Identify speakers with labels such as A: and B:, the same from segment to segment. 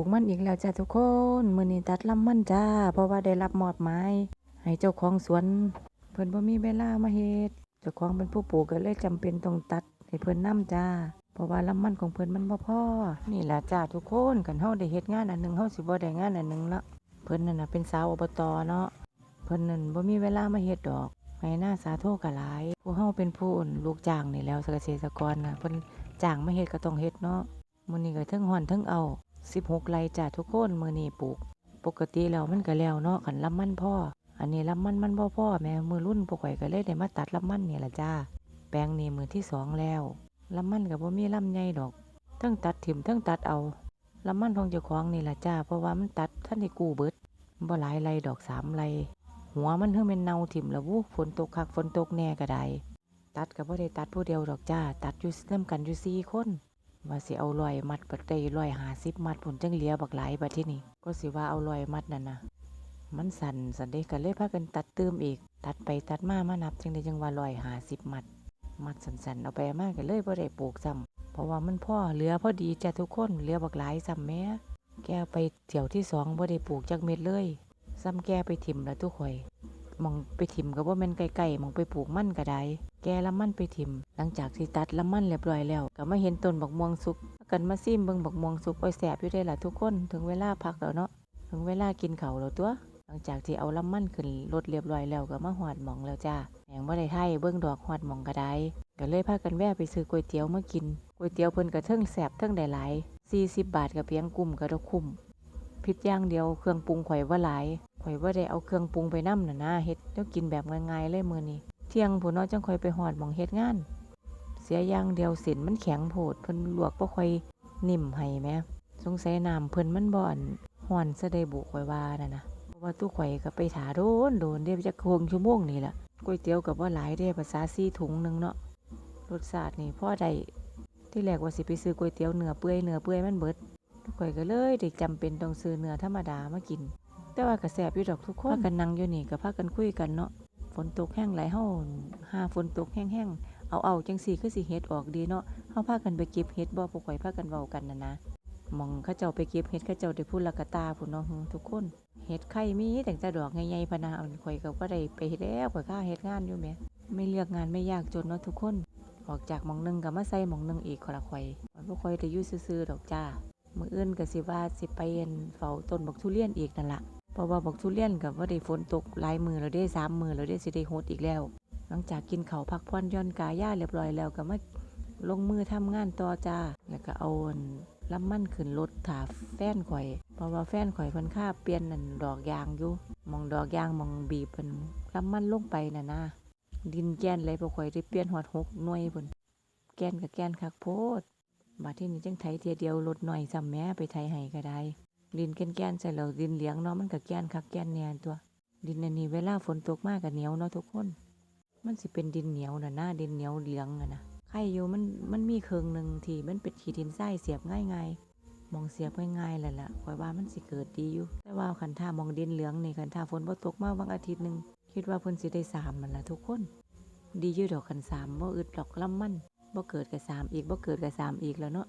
A: ลูกมันอีกแล้วจ้าทุกคนมื้อนี้ตัดลำมันจ้า เพราะว่าได้รับมอบหมายให้เจ้าของสวน เพิ่นบ่มีเวลามาเฮ็ดเจ้าของเป็นผู้ปลูกก็เลยจำเป็นต้องตัดให้เพิ่นนํจ้า เพราะว่าลำมันของเพิ่นมันบ่พอ นี่ล่ะจ้าทุกคนกันเฮาได้เฮ็ดงานอันหนึงเฮาสิบ่ได้งานอันหนึงละเพิ่นนั่นน่ะเป็นสาวอบตเนาะเพิ่นนั่นบ่มีเวลามาเฮ็ดดอกให้หน้าสาโทก็หลายผู้เฮาเป็นผู้อั่นลูกจ้างนี่แล้วเกษตรกรน่ะเพิ่นจ้างมาเฮ็ดก็ต้องเฮ็ดเนาะมื้อนี้ก็เทั้งฮ้อนเทั้งเอา 16ไร่จ้ะทุกคนมื้อนี้ปลูก ปกติแล้วมันก็แล้วเนาะคันลำมันพ่อ อันนี้ลำมันมันบ่พ่อแม่มือรุ่นพวกข่อยก็เลยได้มาตัดลำมันนี่ล่ะจ้าแปลงนี้มือที่สองแล้วลำมันก็บ่มีลำใหญ่ดอกทั้งตัดถิ่มทั้งตัดเอาลำมันของเจ้าของนี่ล่ะจ้าเพราะว่ามันตัดท่านได้กู้เบิดบ่หลายไรดอกสามไรหัวมันเพิ่งเป็นเนาถิ่มล้ววูฝนตกคักฝนตกแน่ก็ได้ตัดก็บ่ได้ตัดผู้เดียวดอกจ้า ตัดอยู่นำกันอยู่สี่คน ว่าสิเอาลอยมัดบัดได้ลอยหาสิบมัดผลจังเหลียบักหลายบัดที่นี่ก็สิว่าเอาลอยมัดนั่นนะมันสั่นสันเดกันเลยพากันตัดเติมอีก ตัดไปตัดมามานับจังได้จังว่าลอยหาสิบมัด มัดสันๆเอาไปมากกันเลยบ่ได้ปลูกซ้ำเพราะว่ามันพ่อเหลือพอดีจ้ะทุกคนเหลือบักหลายซ้ำแม่แกไปเที่ยวที่สองบ่ได้ปลูกจักเม็ดเลยซ้ำแกไปถิ่มแล้วทุกข่อย มองไปถิ่มก็บ่แม่นไกลๆมองไปปลูกมันก็ได้ แกละมันไปถิ่ม หลังจากที่ตัดละมันเรียบร้อยแล้ว ก็มาเห็นต้นบักม่วงสุกกันมาซิมเบิ่งบักม่วงสุกโอ้ยแสบอยู่ได้ล่ะทุกคน ถึงเวลาพักแล้วเนาะ ถึงเวลากินเขาแล้วตัว หลังจากที่เอาละมันขึ้นรถเรียบร้อยแล้วก็มาหอดหมองแล้วจ้าแหงบ่ได้ไทยเบิ่งดอกหอดหมองก็ได้ก็เลยพากันแวะไปซื้อก๋วยเตี๋ยวมากิน ก๋วยเตี๋ยวเพิ่นก็เทิงแสบเทิงได้หลาย40 บาทก็เพียงกุ่มก็ดอกคุ้มผิดอย่างเดียวเครื่องปรุงข่อยว่าหลาย ข่อยว่าได้เอาเครื่องปรุงไปนำน่ะนะเฮ็ดแล้วกินแบบง่ายๆเลยมื้อนี้เที่ยงผู้น้อยจังข่อยไปหอดหมองเฮ็ดงาน เสียอย่างเดียวเส้นมันแข็งโพดเพิ่นลวกบ่ค่อยนิ่มให้แหม่สงสัยน้ำเพิ่นมันบ่อนฮ้อนซะได้บุข่อยว่านั่นน่ะเพราะว่าตู้ข่อยก็ไปถาโดนโดนเด้จักครึ่งชั่วโมงนี่ล่ะก๋วยเตี๋ยวก็บ่หลายเด้ภาษา4ถุงนึงเนาะรสชาตินี่พอได้ที่แรกว่าสิไปซื้อก๋วยเตี๋ยวเนื้อเปื่อยเนื้อเปื่อยมันเบิดข่อยก็เลยได้จำเป็นต้องซื้อเนื้อธรรมดามากิน แต่ว่าก็แซ่บอยู่ดอกทุกคนพากันนั่งอยู่นี่ก็พากันคุยกันเนาะฝนตกแห้งไหลายเฮาหาฝนตกแห้งๆเอาเอาจังซี่คือสิเฮ็ดออกดีเนาะเฮาพากันไปเก็บเฮ็ดบ่พวกข่อยพากันเว้ากันน่ะนะมองเขาเจ้าไปเก็บเฮ็ดเขาเจ้าได้พูดละกะตาพุ่นเนาะทุกคนเฮ็ดไข่มีแต่แต่ดอกใหญ่ๆพะนะเอาข่อยก็บ่ได้ไปเฮ็ดแล้วข่อยค่าเฮ็ดงานอยู่แหมไม่เลือกงานไม่ยากจนเนาะทุกคน ออกจากหมองหนึงก็มาใส่หมองหนึงอีกคนละข่อยบ่ค่อยได้อยู่ซื่อๆดอกจ้ามื้ออื่นก็สิว่าสิไปเห็นเฝ้าต้นบักทุเรียนอีกนั่นละ เพราะว่าบักทุเรียนก็บ่ได้ฝนตกหลายมือแล้วเด้สามมือแล้วเด้สิได้โฮดอีกแล้ว หลังจากกินเขาพักผ่อนย่อนกายย่าเรียบร้อยแล้วก็มาลงมือทำงานต่อจ้า แล้วก็เอาอันลำมันขึ้นรถถาแฟนข่อย เพราะว่าแฟนข่อยเพิ่นค่าเปลี่ยนนั่นดอกยางอยู่มองดอกยางมองบีบเพิ่นลำมันลงไปน่ะนะดินแกนเลยบ่ข่อยได้เปลี่ยนฮอดหกหน่วยพุ่นแกนก็แกนคักโพดบาที่นี่จังไถเทียเดียวลดหน่อยซ้ำแม้ไปไถให้ก็ได้ ดินแก่นๆใส่แล้วดินเหลียงเนาะมันก็แก่นคักแก่นแนนตัว ดินอันนี้เวลาฝนตกมากก็เหนียวเนาะทุกคน มันสิเป็นดินเหนียวน่ะนะดินเหนียวเหลืองอะนะไข่อยู่มันมันมีเครื่องหนึ่งที่มันเป็นขีดินทรายเสียบง่ายๆมองเสียบง่ายๆแหละล่ะข่อยว่ามันสิเกิดดีอยู่ แต่ว่าคันท่ามองดินเหลืองนี่คันท่าฝนบ่ตกมากบางอาทิตย์หนึ่งคิดว่าเพิ่นสิได้สามมันล่ะทุกคน ดีอยู่ดอกคันสามบ่อึดดอกลำมันบ่เกิดกับสามอีกบ่เกิดกับสามอีกแล้วเนาะ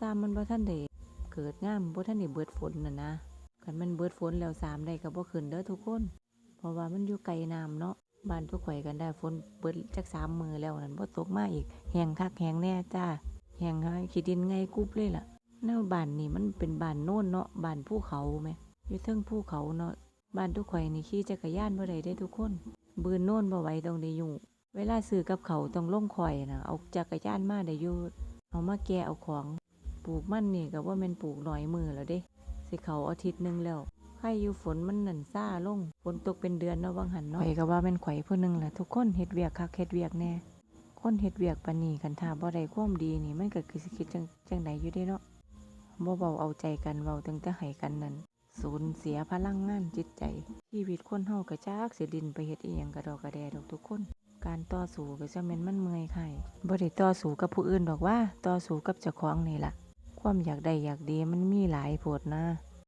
A: สามมันบ่ทันได้ เกิดงามบ่ทันได้เบิดฝนน่ะนะคันมันเบิดฝนแล้วสามได้ก็บ่ขึ้นเด้อทุกคน เพราะว่ามันอยู่ไกลน้ำเนาะบ้านทุกข่อยกันได้ฝนเบิดจักสามมือแล้วนั่นบ่ตกมาอีกแหงคักแหงแน่จ้าแหงให้ขี้ดินไงกุบเลยล่ะแนวบ้านนี่มันเป็นบ้านโน่นเนาะบ้านภูเขาแหมอยู่เทิงภูเขาเนาะบ้านทุกข่อยนี่ขี่จักรยานบ่ได้เด้ทุกคน บืนโน่นบ่ไหวต้องได้อยู่เวลาซื้อกับเขาต้องลงข่อยนะเอาจักรยานมาได้อยู่เอามาแกเอาของ ปลูกมันนี่ก็ว่ามันปลูกหน่อยมือแล้วเด้ สิเขาอาทิตย์หนึงแล้วใครอยู่ฝนมันหนั่นซ่าลงฝนตกเป็นเดือนเนาะบางหันเนาะข่อยก็ว่าแม่นข่อยผู้หนึงแหละทุกคนเฮ็ดเวียกคักเฮ็ดเวียกแน่คนเฮ็ดเวียกปานนี้คันถ้าบ่ได้ความดีนี่มันก็คือสิคิดจังจังไดอยู่เด้เนาะบ่เว้าเอาใจกันเว้าตั้งแต่ให้กันนั่นสูญเสียพลังงานจิตใจ ชีวิตคนเฮาก็จักสิดินไปเฮ็ดอีหยังกระดอกกระแดดอกทุกคน การต่อสู้ก็จะแม่นมันเมื่อยไข่บ่ได้ต่อสู้กับผู้อื่นดอกว่าต่อสู้กับเจ้าของนี่ล่ะ ความอยากได้อยากดีมันมีหลายโพดนะ